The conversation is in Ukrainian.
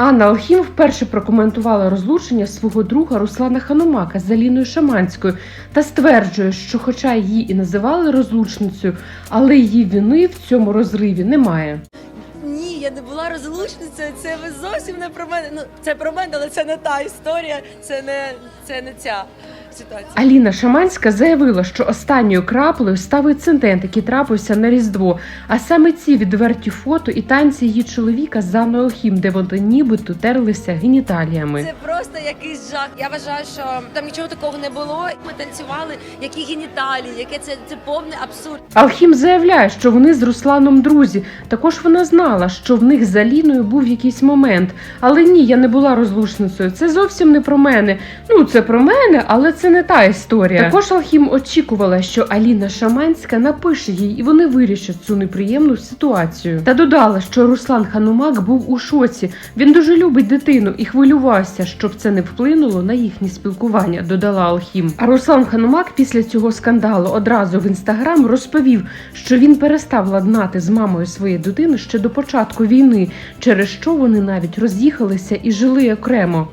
Анна Алхім вперше прокоментувала розлучення свого друга Руслана Ханумака з Аліною Шаманською та стверджує, що, хоча її і називали розлучницею, але її вини в цьому розриві немає. Ні, я не була розлучницею. Це ви зовсім не про мене. Ну це про мене, але це не та історія. Це не це не ця ситуація. Аліна Шаманська заявила, що останньою краплею став інцидент, який трапився на Різдво. А саме ці відверті фото і танці її чоловіка з Анною де вони нібито терлися геніталіями. Це просто якийсь жах. Я вважаю, що там нічого такого не було. Ми танцювали, які геніталії, яке це, це повний абсурд. Алхім заявляє, що вони з Русланом друзі. Також вона знала, що в них з Аліною був якийсь момент. Але ні, я не була розлучницею. Це зовсім не про мене. Ну, це про мене, але це не та історія. Також Алхім очікувала, що Аліна Шаманська напише їй, і вони вирішать цю неприємну ситуацію. Та додала, що Руслан Ханумак був у шоці. Він дуже любить дитину і хвилювався, щоб це не вплинуло на їхнє спілкування. Додала Алхім. А Руслан Ханумак після цього скандалу одразу в інстаграм розповів, що він перестав ладнати з мамою своєї дитини ще до початку війни, через що вони навіть роз'їхалися і жили окремо.